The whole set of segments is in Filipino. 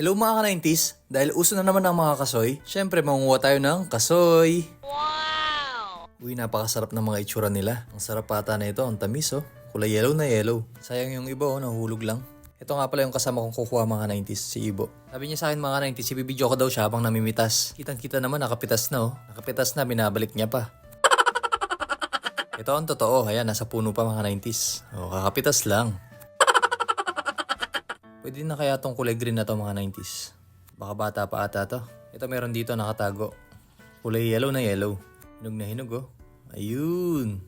Hello mga ka-90s, dahil uso na naman ang mga kasoy, syempre mangunguha tayo ng kasoy. Wow! Uy, napakasarap ng mga itsura nila. Ang sarap pata na ito, ang tamis oh. Kulay yellow na yellow. Sayang yung iba oh, nahulog lang. Ito nga pala yung kasama kong kukuha mga 90s, si Ibo. Sabi niya sa akin mga 90s, ibibidyo ko daw siya habang namimitas. Kitang-kita naman, nakapitas na oh. Nakapitas na, binabalik niya pa. Ito ang totoo, ayan, nasa puno pa mga 90s. Oh, kakapitas lang. Pwede na kaya tong kulay green na to mga 90s. Baka bata pa ata to. Ito meron dito nakatago. Kulay yellow na yellow. Hinog na hinog oh. Ayun.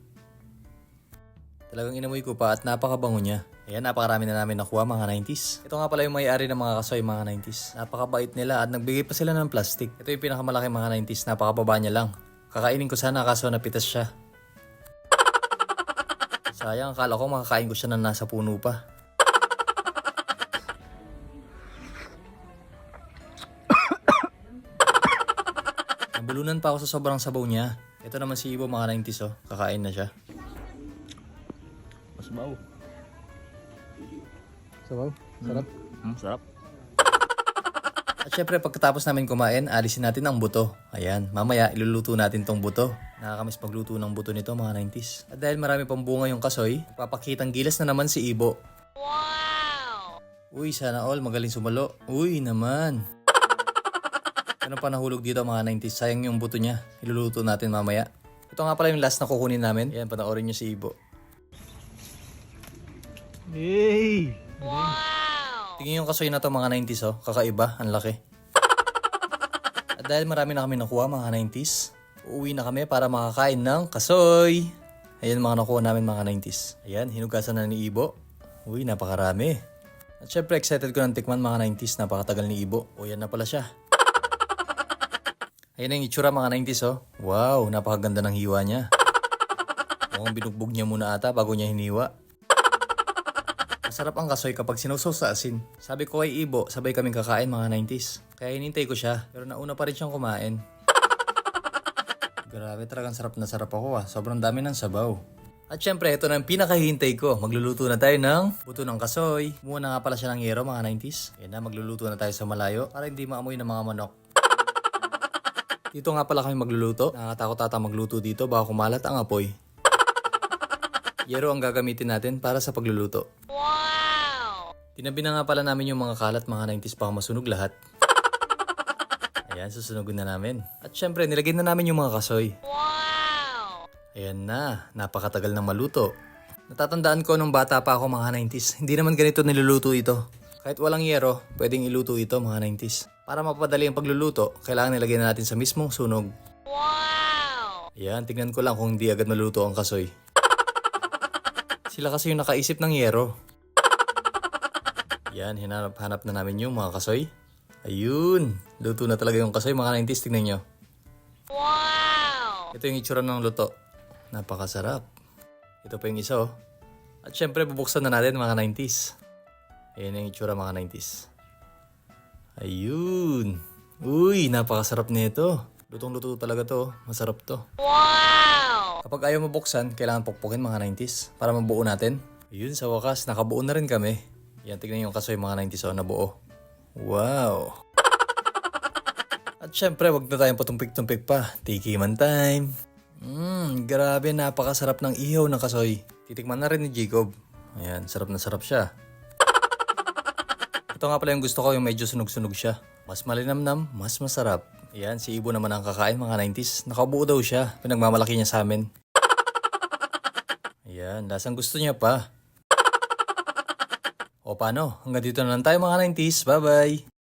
Talagang inamoy ko pa at napakabango niya. Ayan, napakarami na namin nakuha mga 90s. Ito nga pala yung may-ari ng mga kasoy mga 90s. Napakabait nila at nagbigay pa sila ng plastic. Ito yung pinakamalaki mga 90s. Napakababa niya lang. Kakainin ko sana kaso napitas siya. Sayang, akala ko makakain ko siya na nasa puno pa. Nabulunan pa ako sa sobrang sabaw niya. Ito naman si Ibo mga 90s oh. Kakain na siya. Mas bawo. Sabaw? Sarap? Hmm, sarap. At syempre pagkatapos namin kumain, alisin natin ang buto. Ayan, mamaya iluluto natin tong buto. Nakakamiss magluto ng buto nito mga 90s. At dahil marami pang bunga yung kasoy, papakitang gilas na naman si Ibo. Wow! Uy, sana all magaling sumalo. Uy naman. Ano pa nahulog dito mga 90s? Sayang yung buto niya. Iluluto natin mamaya. Ito nga pala yung last na kukunin namin. Ayan, panoorin niyo si Ibo. Hey! Tingin yung kasoy na to mga 90s oh. Kakaiba, ang laki. At dahil marami na kami nakuha mga 90s, uuwi na kami para makakain ng kasoy. Ayan mga nakuha namin mga 90s. Ayan, hinugasan na ni Ibo. Uy, napakarami. At syempre excited ko ng tikman mga 90s, napakatagal ni Ibo. O yan na pala siya. Ayan ang itsura mga 90s oh. Wow, napakaganda ng hiwa niya. Mukhang binugbog niya muna ata bago niya hiniwa. Masarap ang kasoy kapag sinausaw sa asin. Sabi ko kay Ibo, sabay kaming kakain mga 90s. Kaya hinintay ko siya, pero nauna pa rin siyang kumain. Grabe talagang sarap na sarap ako ah. Sobrang dami ng sabaw. At syempre, ito na ang pinakahihintay ko. Magluluto na tayo ng buto ng kasoy. Kumuha na nga pala siya ng yero mga 90s. Yan na, magluluto na tayo sa malayo para hindi maamoy ng mga manok. Dito nga pala kami magluluto. Nakakatakot ata magluto dito baka kumalat ang apoy. Yero ang gagamitin natin para sa pagluluto. Tinabi na nga pala namin yung mga kalat mga 90s baka masunog lahat. Ayan, susunugin na namin. At syempre, nilagay na namin yung mga kasoy. Wow! Ayan na, napakatagal na maluto. Natatandaan ko nung bata pa ako mga 90s, hindi naman ganito niluluto ito. Kahit walang yero, pwedeng iluto ito mga 90s. Para mapadali ang pagluluto, kailangan nilagay na natin sa mismong sunog. Wow! Ayan, tingnan ko lang kung hindi agad maluto ang kasoy. Sila kasi yung nakaisip ng yero. Yan, hinanap-hanap na namin yung mga kasoy. Ayun, luto na talaga yung kasoy mga 90s, tingnan nyo. Wow! Ito yung itsura ng luto. Napakasarap. Ito pa yung isa oh. At syempre, bubuksan na natin mga 90s. Ayan yung itsura mga 90s. Ayun. Uy, napakasarap nito. Lutong-luto talaga to. Masarap to. Wow! Kapag ayaw mabuksan, kailangan pukpukin mga 90s para mabuo natin. Ayun, sa wakas, nakabuo na rin kami. Yan, tignan yung kasoy mga 90s oh, nabuo. Wow! At syempre, wag na tayong patumpik-tumpik pa. Tikiman time. Mmm, grabe, napakasarap ng ihaw ng kasoy. Titikman na rin ni Jacob. Ayan, sarap na sarap siya. Ito nga pala yung gusto ko, yung medyo sunog-sunog siya. Mas malinamnam, mas masarap. Ayan, si Ibo naman ang kakain mga 90s. Nakabuo daw siya. Pinagmamalaki niya sa amin. Ayan, lasang gusto niya pa. O paano? Hanggang dito na lang tayo mga 90s. Bye-bye!